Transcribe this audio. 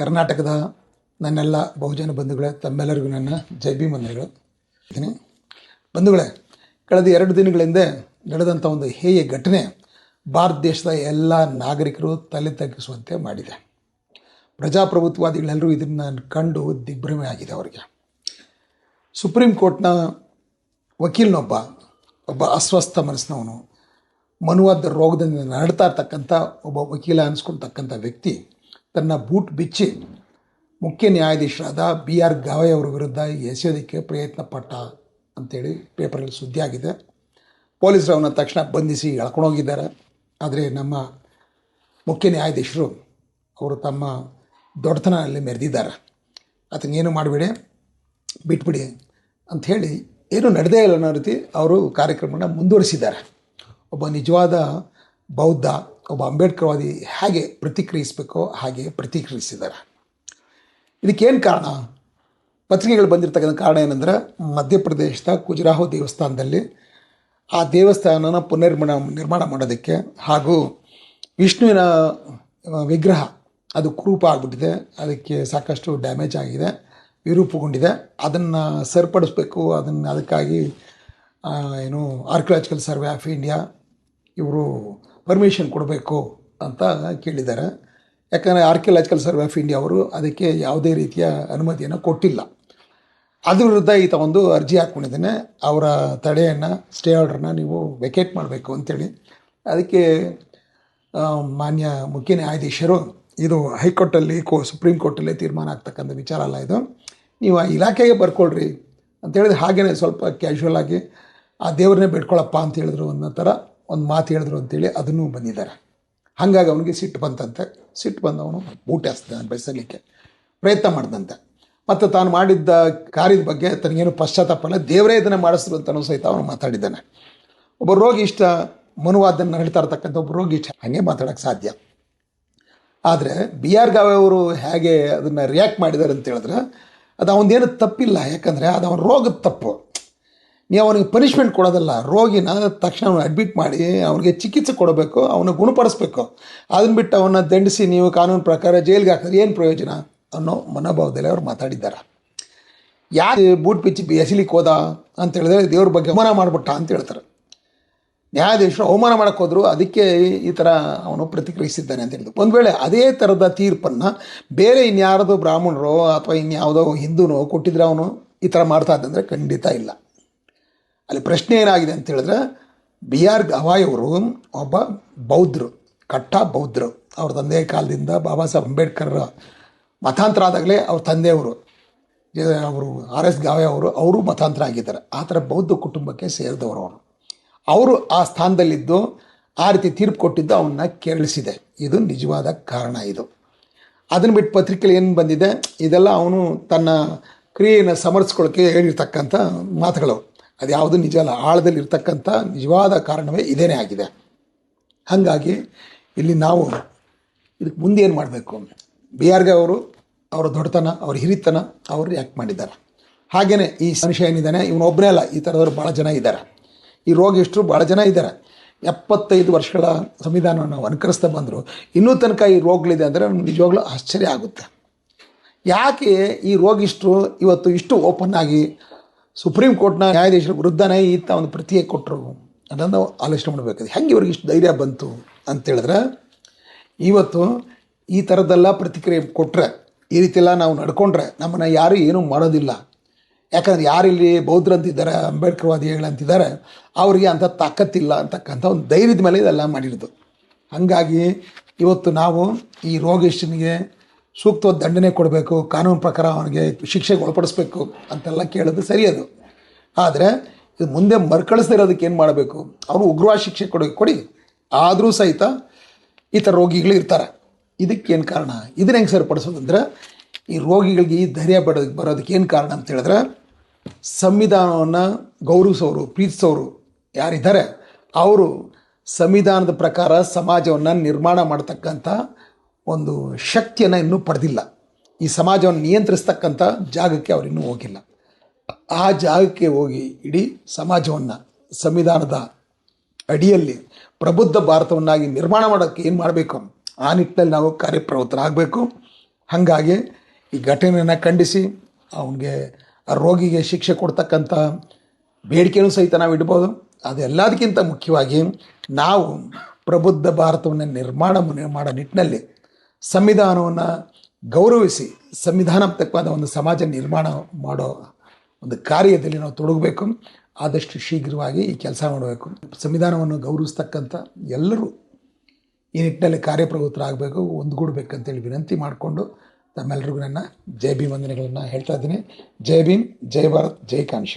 ಕರ್ನಾಟಕದ ನನ್ನೆಲ್ಲ ಬಹುಜನ ಬಂಧುಗಳೇ, ತಮ್ಮೆಲ್ಲರಿಗೂ ನನ್ನ ಜೈ ವಂದನೆಗಳು ಇದ್ದೀನಿ ಬಂಧುಗಳೇ, ಕಳೆದ ಎರಡು ದಿನಗಳ ಹಿಂದೆ ನಡೆದಂಥ ಒಂದು ಹೇಯ ಘಟನೆ ಭಾರತ ದೇಶದ ಎಲ್ಲ ನಾಗರಿಕರು ತಲೆ ತಗ್ಗಿಸುವಂತೆ ಮಾಡಿದೆ. ಪ್ರಜಾಪ್ರಭುತ್ವವಾದಿಗಳೆಲ್ಲರೂ ಇದನ್ನು ಕಂಡು ದಿಗ್ಭ್ರಮೆ ಆಗಿದೆ ಅವರಿಗೆ. ಸುಪ್ರೀಂ ಕೋರ್ಟ್ನ ವಕೀಲನೊಬ್ಬ, ಒಬ್ಬ ಅಸ್ವಸ್ಥ ಮನಸ್ಸಿನವನು ಮನುವಾದ ರೋಗದಿಂದ ನಡ್ತಾ ಇರ್ತಕ್ಕಂಥ ಒಬ್ಬ ವಕೀಲ ಅನಿಸ್ಕೊಳ್ತಕ್ಕಂಥ ವ್ಯಕ್ತಿ ತನ್ನ ಬೂಟ್ ಬಿಚ್ಚಿ ಮುಖ್ಯ ನ್ಯಾಯಾಧೀಶರಾದ ಬಿ ಆರ್ ಗಾವಯ್ ಅವರ ವಿರುದ್ಧ ಎಸೆಯೋದಕ್ಕೆ ಪ್ರಯತ್ನ ಪಟ್ಟ ಅಂತೇಳಿ ಪೇಪರಲ್ಲಿ ಸುದ್ದಿ ಆಗಿದೆ ಪೊಲೀಸರು ಅವನ ತಕ್ಷಣ ಬಂಧಿಸಿ ಎಳ್ಕೊಂಡೋಗಿದ್ದಾರೆ. ಆದರೆ ನಮ್ಮ ಮುಖ್ಯ ನ್ಯಾಯಾಧೀಶರು ಅವರು ತಮ್ಮ ದೊಡ್ಡತನಲ್ಲಿ ಮೆರೆದಿದ್ದಾರೆ. ಏನು ಮಾಡಬೇಡಿ, ಬಿಟ್ಬಿಡಿ ಅಂಥೇಳಿ ಏನು ನಡೆದೇ ಇಲ್ಲ ಅನ್ನೋ ರೀತಿ ಅವರು ಕಾರ್ಯಕ್ರಮನ ಮುಂದುವರಿಸಿದ್ದಾರೆ. ಒಬ್ಬ ನಿಜವಾದ ಬೌದ್ಧ ಒಬ್ಬ ಅಂಬೇಡ್ಕರ್ವಾದಿ ಹೇಗೆ ಪ್ರತಿಕ್ರಿಯಿಸಬೇಕೋ ಹಾಗೆ ಪ್ರತಿಕ್ರಿಯಿಸಿದ್ದಾರೆ. ಇದಕ್ಕೇನು ಕಾರಣ? ಪತ್ರಿಕೆಗಳು ಬಂದಿರತಕ್ಕಂಥ ಕಾರಣ ಏನಂದ್ರೆ, ಮಧ್ಯಪ್ರದೇಶದ ಖುಜುರಾಹೋ ದೇವಸ್ಥಾನದಲ್ಲಿ ಆ ದೇವಸ್ಥಾನನ ಪುನರ್ನಿರ್ಮಾಣ ನಿರ್ಮಾಣ ಮಾಡೋದಕ್ಕೆ ಹಾಗೂ ವಿಷ್ಣುವಿನ ವಿಗ್ರಹ, ಅದು ಕುರೂಪ ಆಗಿಬಿಟ್ಟಿದೆ. ಅದಕ್ಕೆ ಸಾಕಷ್ಟು ಡ್ಯಾಮೇಜ್ ಆಗಿದೆ, ವಿರೂಪಗೊಂಡಿದೆ. ಅದನ್ನು ಸರಿಪಡಿಸ್ಬೇಕು. ಅದನ್ನು ಅದಕ್ಕಾಗಿ ಏನು ಆರ್ಕಿಯಾಲಜಿಕಲ್ ಸರ್ವೆ ಆಫ್ ಇಂಡಿಯಾ ಇವರು ಪರ್ಮಿಷನ್ ಕೊಡಬೇಕು ಅಂತ ಕೇಳಿದ್ದಾರೆ. ಯಾಕಂದರೆ ಆರ್ಕಿಯಲಾಜಿಕಲ್ ಸರ್ವೆ ಆಫ್ ಇಂಡಿಯಾ ಅವರು ಅದಕ್ಕೆ ಯಾವುದೇ ರೀತಿಯ ಅನುಮತಿಯನ್ನು ಕೊಟ್ಟಿಲ್ಲ. ಅದ್ರ ವಿರುದ್ಧ ಈತ ಒಂದು ಅರ್ಜಿ ಹಾಕ್ಕೊಂಡಿದ್ದೇನೆ. ಅವರ ತಡೆಯನ್ನು, ಸ್ಟೇ ಆರ್ಡ್ರನ್ನ ನೀವು ವೆಕೇಟ್ ಮಾಡಬೇಕು ಅಂತೇಳಿ. ಅದಕ್ಕೆ ಮಾನ್ಯ ಮುಖ್ಯ ನ್ಯಾಯಾಧೀಶರು ಇದು ಹೈಕೋರ್ಟಲ್ಲಿ, ಕೋ, ಸುಪ್ರೀಂ ಕೋರ್ಟಲ್ಲಿ ತೀರ್ಮಾನ ಆಗ್ತಕ್ಕಂಥ ವಿಚಾರ ಅಲ್ಲ ಇದು. ನೀವು ಆ ಇಲಾಖೆಗೆ ಬರ್ಕೊಳ್ರಿ ಅಂತ ಹೇಳಿದ್ರೆ ಹಾಗೇನೆ ಸ್ವಲ್ಪ ಕ್ಯಾಶುವಲ್ ಆಗಿ, ಆ ದೇವ್ರನ್ನೇ ಬಿಟ್ಕೊಳ್ಳಪ್ಪ ಅಂತ ಹೇಳಿದ್ರು ಅನ್ನೋ ಥರ ಒಂದು ಮಾತು ಹೇಳಿದ್ರು ಅಂತೇಳಿ ಅದನ್ನು ಬಂದಿದ್ದಾರೆ. ಹಾಗಾಗಿ ಅವನಿಗೆ ಸಿಟ್ಟು ಬಂತಂತೆ. ಸಿಟ್ಟು ಬಂದವನು ಊಟ ಹಾಸ್ತಾನೆ ಬೆಳೆಸಲಿಕ್ಕೆ ಪ್ರಯತ್ನ ಮಾಡಿದಂತೆ. ಮತ್ತು ತಾನು ಮಾಡಿದ್ದ ಕಾರ್ಯದ ಬಗ್ಗೆ ತನಗೇನು ಪಶ್ಚಾತ್ತಾಪ ಇಲ್ಲ. ದೇವರೇ ಇದನ್ನು ಮಾಡಿಸ್ರು ಅಂತಲೂ ಸಹಿತ ಅವನು ಮಾತಾಡಿದ್ದಾನೆ. ಒಬ್ಬ ರೋಗಿ ಇಷ್ಟ ಮನುವಾದನ್ನು ಹೇಳ್ತಾ ಇರ್ತಕ್ಕಂಥ ಒಬ್ಬ ರೋಗಿ ಇಷ್ಟ ಹಾಗೆ ಮಾತಾಡೋಕ್ಕೆ ಸಾಧ್ಯ. ಆದರೆ ಬಿ ಆರ್ ಗಾವೆ ಅವರು ಹೇಗೆ ಅದನ್ನು ರಿಯಾಕ್ಟ್ ಮಾಡಿದ್ದಾರೆ ಅಂತ ಹೇಳಿದ್ರೆ ಅದು ಅವನದೇನು ತಪ್ಪಿಲ್ಲ. ಯಾಕಂದರೆ ಅದು ಅವನ ರೋಗದ ತಪ್ಪು. ನೀವು ಅವನಿಗೆ ಪನಿಷ್ಮೆಂಟ್ ಕೊಡೋದಲ್ಲ ರೋಗಿನ ತಕ್ಷಣ ಅಡ್ಮಿಟ್ ಮಾಡಿ, ಅವನಿಗೆ ಚಿಕಿತ್ಸೆ ಕೊಡಬೇಕು, ಅವನ ಗುಣಪಡಿಸ್ಬೇಕು. ಅದನ್ನು ಬಿಟ್ಟು ಅವನ್ನ ದಂಡಿಸಿ ನೀವು ಕಾನೂನು ಪ್ರಕಾರ ಜೈಲಿಗೆ ಹಾಕಿದ್ರೆ ಏನು ಪ್ರಯೋಜನ? ಅನ್ನೋ ಮನೋಭಾವದಲ್ಲಿ ಅವ್ರು ಮಾತಾಡಿದ್ದಾರೆ. ಯಾಕೆ ಬೂಟ್ ಪಿಚ್ಚಿ ಎಸಿಲಿಕ್ಕೆ ಹೋದ ಅಂತ ಹೇಳಿದ್ರೆ ದೇವ್ರ ಬಗ್ಗೆ ಅವಮಾನ ಮಾಡಿಬಿಟ್ಟ ಅಂತ ಹೇಳ್ತಾರೆ. ನ್ಯಾಯಾಧೀಶರು ಅವಮಾನ ಮಾಡಕ್ಕೆ ಹೋದ್ರು, ಅದಕ್ಕೆ ಈ ಥರ ಅವನು ಪ್ರತಿಕ್ರಿಯಿಸಿದ್ದಾನೆ ಅಂತ ಹೇಳಿದ್ರು. ಒಂದು ವೇಳೆ ಅದೇ ಥರದ ತೀರ್ಪನ್ನು ಬೇರೆ ಇನ್ಯಾರದು ಬ್ರಾಹ್ಮಣರು ಅಥವಾ ಇನ್ಯಾವುದೋ ಹಿಂದೂನೋ ಕೊಟ್ಟಿದ್ರೆ ಅವನು ಈ ಥರ ಮಾಡ್ತಾ ಇದ್ದಂದರೆ ಖಂಡಿತ ಇಲ್ಲ. ಅಲ್ಲಿ ಪ್ರಶ್ನೆ ಏನಾಗಿದೆ ಅಂತ ಹೇಳಿದ್ರೆ, ಬಿ ಆರ್ ಗವಾಯ್ ಅವರು ಒಬ್ಬ ಬೌದ್ಧರು, ಕಟ್ಟ ಬೌದ್ಧರು. ಅವ್ರ ತಂದೆ ಕಾಲದಿಂದ ಬಾಬಾ ಸಾಹೇಬ್ ಅಂಬೇಡ್ಕರ್ ಮತಾಂತರ ಆದಾಗಲೇ ಅವ್ರ ತಂದೆಯವರು ಅವರು ಆರ್ ಎಸ್ ಗಾವೆ ಅವರು ಅವರು ಮತಾಂತರ ಆಗಿದ್ದಾರೆ ಆ ಥರ ಬೌದ್ಧ ಕುಟುಂಬಕ್ಕೆ ಸೇರಿದವರು ಅವರು. ಅವರು ಆ ಸ್ಥಾನದಲ್ಲಿದ್ದು ಆ ರೀತಿ ತೀರ್ಪು ಕೊಟ್ಟಿದ್ದು ಅವನ್ನ ಕೆರಳಿಸಿದೆ. ಇದು ನಿಜವಾದ ಕಾರಣ ಇದು. ಅದನ್ನು ಬಿಟ್ಟು ಪತ್ರಿಕೆಯಲ್ಲಿ ಏನು ಬಂದಿದೆ, ಇದೆಲ್ಲ ಅವನು ತನ್ನ ಕ್ರಿಯೆಯನ್ನು ಸಮರ್ಥಿಸ್ಕೊಳ್ಳೋಕ್ಕೆ ಹೇಳಿರ್ತಕ್ಕಂಥ ಮಾತುಗಳು. ಅದು ಯಾವುದು ನಿಜ ಅಲ್ಲ, ಆಳದಲ್ಲಿ ಇರ್ತಕ್ಕಂಥ ನಿಜವಾದ ಕಾರಣವೇ ಇದೇನೆ ಆಗಿದೆ. ಹಾಗಾಗಿ ಇಲ್ಲಿ ನಾವು ಇದಕ್ಕೆ ಮುಂದೆ ಏನು ಮಾಡಬೇಕು? ಬಿ ಆರ್ಗೆ ಅವರು, ಅವರ ದೊಡ್ಡತನ, ಅವ್ರ ಹಿರಿತನ, ಅವರು ಯಾಕೆ ಮಾಡಿದ್ದಾರೆ. ಹಾಗೆಯೇ ಈ ಮನುಷ್ಯ ಏನಿದ್ದಾನೆ ಇವನೊಬ್ಬನೇ ಅಲ್ಲ, ಈ ಥರದವರು ಭಾಳ ಜನ ಇದ್ದಾರೆ. ಈ ರೋಗಿಷ್ಟ್ರು ಭಾಳ ಜನ ಇದ್ದಾರೆ. ಎಪ್ಪತ್ತೈದು ವರ್ಷಗಳ ಸಂವಿಧಾನವನ್ನು ನಾವು ಅನುಕರಿಸ್ತಾ ಬಂದರು, ಇನ್ನೂ ತನಕ ಈ ರೋಗಗಳಿದೆ ಅಂದರೆ ನಮ್ಗೆ ನಿಜವಾಗ್ಲೂ ಆಶ್ಚರ್ಯ ಆಗುತ್ತೆ. ಯಾಕೆ ಈ ರೋಗಿಷ್ಟ್ರು ಇವತ್ತು ಇಷ್ಟು ಓಪನ್ ಆಗಿ ಸುಪ್ರೀಂ ಕೋರ್ಟ್ನ ನ್ಯಾಯಾಧೀಶರ ವಿರುದ್ಧನೇ ಈತ ಒಂದು ಪ್ರತಿಯೇ ಕೊಟ್ಟರು. ಅದನ್ನು ನಾವು ಆಲೋಚನೆ ಮಾಡಬೇಕಾದ್ರೆ ಹೆಂಗೆ ಇವ್ರಿಗೆ ಇಷ್ಟು ಧೈರ್ಯ ಬಂತು ಅಂತೇಳಿದ್ರೆ ಇವತ್ತು ಈ ಥರದ್ದೆಲ್ಲ ಪ್ರತಿಕ್ರಿಯೆ ಕೊಟ್ಟರೆ ಈ ರೀತಿಯೆಲ್ಲ ನಾವು ನಡ್ಕೊಂಡ್ರೆ ನಮ್ಮನ್ನು ಯಾರೂ ಏನೂ ಮಾಡೋದಿಲ್ಲ. ಯಾಕಂದ್ರೆ ಯಾರಿಲ್ಲಿ ಬೌದ್ಧರಂತಿದ್ದಾರೆ ಅಂಬೇಡ್ಕರ್ವಾದಿಗಳಂತಿದ್ದಾರೆ ಅವರಿಗೆ ಅಂಥ ತಾಕತ್ತಿಲ್ಲ ಅಂತಕ್ಕಂಥ ಒಂದು ಧೈರ್ಯದ ಮೇಲೆ ಇದೆಲ್ಲ ಮಾಡಿರೋದು. ಹಾಗಾಗಿ ಇವತ್ತು ನಾವು ಈ ರೋಗೇಶನಿಗೆ ಸೂಕ್ತವಾದ ದಂಡನೆ ಕೊಡಬೇಕು, ಕಾನೂನು ಪ್ರಕಾರ ಅವನಿಗೆ ಶಿಕ್ಷೆಗೆ ಒಳಪಡಿಸ್ಬೇಕು ಅಂತೆಲ್ಲ ಕೇಳೋದು ಸರಿ ಅದು. ಆದರೆ ಇದು ಮುಂದೆ ಮರುಕಳಿಸದಿರೋದಕ್ಕೆ ಏನು ಮಾಡಬೇಕು? ಅವರು ಉಗ್ರವಾದ ಶಿಕ್ಷೆ ಕೊಡಿ ಕೊಡಿ. ಆದರೂ ಸಹಿತ ಈ ಥರ ರೋಗಿಗಳು ಇರ್ತಾರೆ. ಇದಕ್ಕೇನು ಕಾರಣ? ಇದನ್ನ ಹೆಂಗೆ ಸರಿಪಡಿಸೋದಂದ್ರೆ ಈ ರೋಗಿಗಳಿಗೆ ಈ ಧೈರ್ಯ ಬರೋದಕ್ಕೆ ಬರೋದಕ್ಕೆ ಏನು ಕಾರಣ ಅಂತ ಹೇಳಿದ್ರೆ, ಸಂವಿಧಾನವನ್ನು ಗೌರವಿಸೋರು, ಪ್ರೀತಿಸೋರು ಯಾರಿದ್ದಾರೆ, ಅವರು ಸಂವಿಧಾನದ ಪ್ರಕಾರ ಸಮಾಜವನ್ನು ನಿರ್ಮಾಣ ಮಾಡ್ತಕ್ಕಂಥ ಒಂದು ಶಕ್ತಿಯನ್ನು ಇನ್ನೂ ಪಡೆದಿಲ್ಲ. ಈ ಸಮಾಜವನ್ನು ನಿಯಂತ್ರಿಸ್ತಕ್ಕಂಥ ಜಾಗಕ್ಕೆ ಅವರಿನ್ನೂ ಹೋಗಿಲ್ಲ. ಆ ಜಾಗಕ್ಕೆ ಹೋಗಿ ಇಡೀ ಸಮಾಜವನ್ನು, ಸಂವಿಧಾನದ ಅಡಿಯಲ್ಲಿ ಪ್ರಬುದ್ಧ ಭಾರತವನ್ನಾಗಿ ನಿರ್ಮಾಣ ಮಾಡೋಕ್ಕೆ ಏನು ಮಾಡಬೇಕು? ಆ ನಿಟ್ಟಿನಲ್ಲಿ ನಾವು ಕಾರ್ಯಪ್ರವೃತ್ತರಾಗಬೇಕು ಹಾಗಾಗಿ ಈ ಘಟನೆಯನ್ನು ಖಂಡಿಸಿ, ಅವನಿಗೆ ಆ ರೋಗಿಗೆ ಶಿಕ್ಷೆ ಕೊಡ್ತಕ್ಕಂಥ ಬೇಡಿಕೆಯೂ ಸಹಿತ ನಾವು ಇಡ್ಬೋದು. ಅದೆಲ್ಲದಕ್ಕಿಂತ ಮುಖ್ಯವಾಗಿ ನಾವು ಪ್ರಬುದ್ಧ ಭಾರತವನ್ನು ನಿರ್ಮಾಣ ಮಾಡೋ ನಿಟ್ಟಿನಲ್ಲಿ ಸಂವಿಧಾನವನ್ನು ಗೌರವಿಸಿ ಸಂವಿಧಾನಾತ್ಮಕವಾದ ಒಂದು ಸಮಾಜ ನಿರ್ಮಾಣ ಮಾಡೋ ಒಂದು ಕಾರ್ಯದಲ್ಲಿ ನಾವು ತೊಡಗಬೇಕು. ಆದಷ್ಟು ಶೀಘ್ರವಾಗಿ ಈ ಕೆಲಸ ಮಾಡಬೇಕು. ಸಂವಿಧಾನವನ್ನು ಗೌರವಿಸ್ತಕ್ಕಂಥ ಎಲ್ಲರೂ ಈ ನಿಟ್ಟಿನಲ್ಲಿ ಕಾರ್ಯಪ್ರವೃತ್ತರಾಗಬೇಕು ಒಂದುಗೂಡಬೇಕಂತೇಳಿ ವಿನಂತಿ ಮಾಡಿಕೊಂಡು ತಮ್ಮೆಲ್ಲರಿಗೂ ನನ್ನ ಜೈ ಭೀಮ್ ವಂದನೆಗಳನ್ನು ಹೇಳ್ತಾ ಇದ್ದೀನಿ. ಜೈ ಭೀಮ್, ಜೈ ಭಾರತ್, ಜೈ ಕಾನ್ಶಿ